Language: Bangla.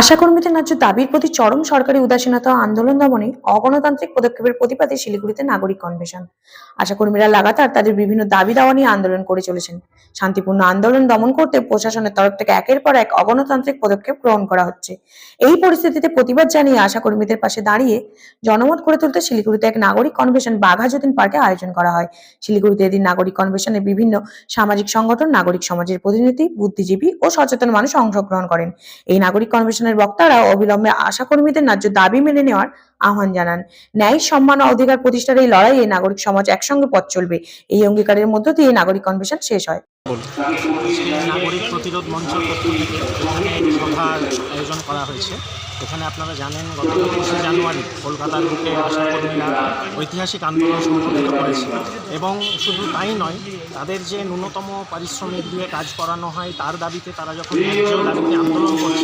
আশাকর্মীদের ন্যায্য দাবির প্রতি চরম সরকারি উদাসীনতা আন্দোলন দমনে অগণতান্ত্রিক পদক্ষেপের প্রতিবাদে শিলিগুড়িতে নাগরিক কনভেনশন। আশাকর্মীরা লাগাতার তাদের বিভিন্ন দাবি দাওয়া নিয়ে আন্দোলন করে চলেছেন। শান্তিপূর্ণ আন্দোলন দমন করতে প্রশাসনের তরফ থেকে একের পর এক অগণতান্ত্রিক পদক্ষেপ গ্রহণ করা হচ্ছে। এই পরিস্থিতিতে প্রতিবাদ জানিয়ে আশাকর্মীদের পাশে দাঁড়িয়ে জনমত করে তুলতে শিলিগুড়িতে এক নাগরিক কনভেনশন বাঘা যতীন পার্কে আয়োজন করা হয়। শিলিগুড়িতে এদিন নাগরিক কনভেনশনে বিভিন্ন সামাজিক সংগঠন, নাগরিক সমাজের প্রতিনিধি, বুদ্ধিজীবী ও সচেতন মানুষ অংশগ্রহণ করেন। এই নাগরিক কনভেনশনের বক্তারা অবিলম্বে আশাকর্মীদের ন্যায্য দাবি মেনে নেওয়ার আহ্বান জানান। ন্যায়, সম্মান অধিকার প্রতিষ্ঠার এই লড়াইয়ে নাগরিক সমাজ একসঙ্গে পথ চলবে। এই অঙ্গীকারের মধ্য দিয়ে নাগরিক কনভেনশন শেষ হয়। নাগরিক প্রতিরোধ মঞ্চ সভার আয়োজন করা হয়েছে। এখানে আপনারা জানেন, গত একুশে জানুয়ারি কলকাতার বুকে আশাকর্মীরা ঐতিহাসিক আন্দোলন সংগঠিত করেছে এবং শুধু তাই নয়, তাদের যে ন্যূনতম পারিশ্রমিক দিয়ে কাজ করানো হয়, তার দাবিতে তারা যখন দাবিতে আন্দোলন করছে